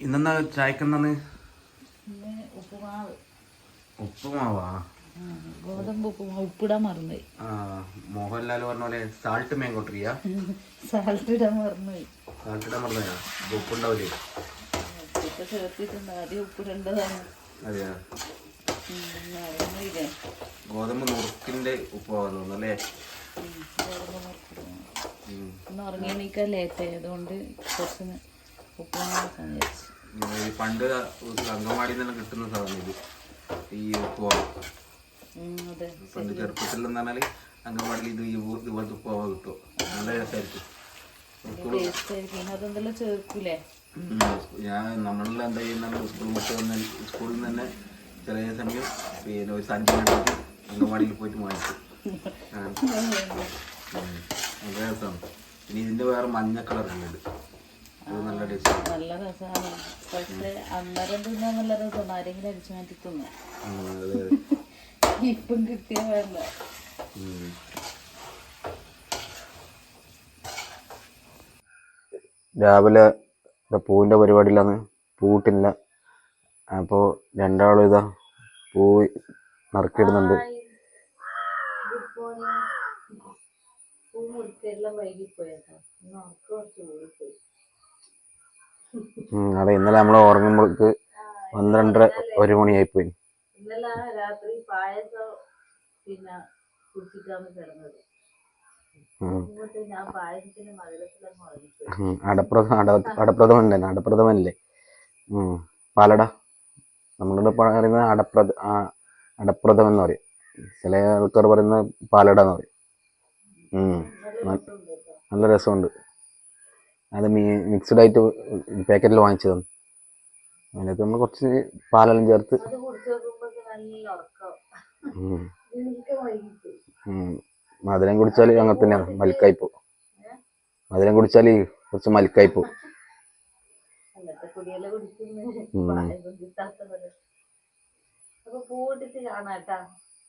ഇന്നെന്താ ചായക്കെന്നാണ് പിന്നെ ഉപ്പുമാവ്. ഉപ്പുമാവാ? ഗോതമ്പ് ഉപ്പുമാവ് ഉപ്പിടാൻ മറന്നുപോയി ആ മോഹൻലാൽ പറഞ്ഞ പോലെ സാൾട്ട് സാൾട്ട് ഇടാൻ മറന്നുപോയി സാൾട്ട് ഇടാൻ ഉപ്പുണ്ടാവില്ലേ ചേർത്തിട്ടുണ്ട്. ആദ്യം ഉപ്പിടേണ്ടതാണ്. അതെയാ? ഉം, ഗോതമ്പ് നുറുക്കിന്റെ ഉപ്പുമാവാന്ന് തോന്നുന്നു അല്ലേ? ഉറങ്ങി എണീക്കാൻ ലേറ്റ് ആയതുകൊണ്ട് കുറച്ച് പണ്ട് അങ്കമാടിയിൽ നിന്ന് കിട്ടുന്ന സാധനം ഇത്. ഈ ഉപ്പുമാവ് പണ്ട് ചെറുപ്പത്തിൽ എന്ന് പറഞ്ഞാൽ അങ്കമാടിയിൽ ഇത് ഇതുപോലത്തെ ഉപ്പുമാവ് കിട്ടും. നല്ല രസമായിരിക്കും ഞാൻ നമ്മളെല്ലാം എന്താ ചെയ്യുന്ന സ്കൂൾ വിട്ട് വന്ന സ്കൂളിൽ നിന്ന് തന്നെ ചെറിയ സമയം പിന്നെ ഒരു സഞ്ചി എടുത്തിട്ട് അങ്കമാടിയിൽ പോയിട്ട് വാങ്ങിച്ചു. നല്ല രസമാണ് പിന്നെ ഇതിന്റെ വേറെ മഞ്ഞ കളർ അത് നല്ല രസമാണ് പക്ഷേ അന്നേരം തിന്നാൻ നല്ല രസമാണ്. ആരെങ്കിലും അടിച്ചു മാറ്റി തിന്നാം. അതെ ഇപ്പം കിട്ടിയ വേണ്ട. ഉം. രാവിലെ പൂവിന്റെ പൂവിന്റെ പരിപാടിയിലാണ്. പൂട്ടില്ല. അപ്പോൾ രണ്ടാളും ഇതാ പൂ നറുക്കിടുന്നുണ്ട് പൂ മുറിക്കെല്ലാം വൈകിപ്പോയേക്കാം നമുക്ക് കുറച്ച് അതെ ഇന്നലെ നമ്മൾ ഉറങ്ങുമ്പോൾക്ക് പന്ത്രണ്ടര ഒരു മണിയായിപ്പോയി. ഇന്നലെ രാത്രി പായസം പിന്നെ കുടിച്ചിട്ടാണ് കിടന്നത്. ഉം. ഇങ്ങോട്ട് ഞാൻ പായസത്തിന് മധുരത്തിലങ്ങ് ഉറങ്ങിപ്പോയി. ഉം, അടപ്രഥ അട അടപ്രഥമൻ തന്നെ അടപ്രഥമനല്ലേ? ഉം, പാലട. നമ്മളിവിടെ പറയുന്നത് അടപ്രഥ അടപ്രഥം എന്ന് പറയും. ചില ആൾക്കാർ പറയുന്നത് പാലട എന്ന് പറയും. ഉം, നല്ല രസമുണ്ട്. അത് മീ മിക്സ്ഡ് ആയിട്ട് പാക്കറ്റിൽ വാങ്ങിച്ചു തന്നു അതിനകത്ത് നമ്മൾ കുറച്ച് പാലെല്ലാം ചേർത്ത് മധുരം കുടിച്ചാൽ അങ്ങനെ തന്നെയാണ് മൽക്കായിപ്പോ മധുരം കുടിച്ചാൽ കുറച്ച് മൽക്കായി പോകും അന്നത്തെ കുടിയെല്ലാം കുടിക്കുന്നു. ഉം. പായസം കിട്ടാത്ത പോലെ. അപ്പൊ പൂവിട്ടിട്ട് കാണാട്ടാ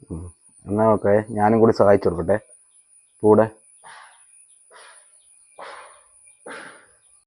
ഉം. എന്നാ ഓക്കെ ഞാനും കൂടി സഹായിച്ചു കൊടുക്കട്ടെ. കൂടെ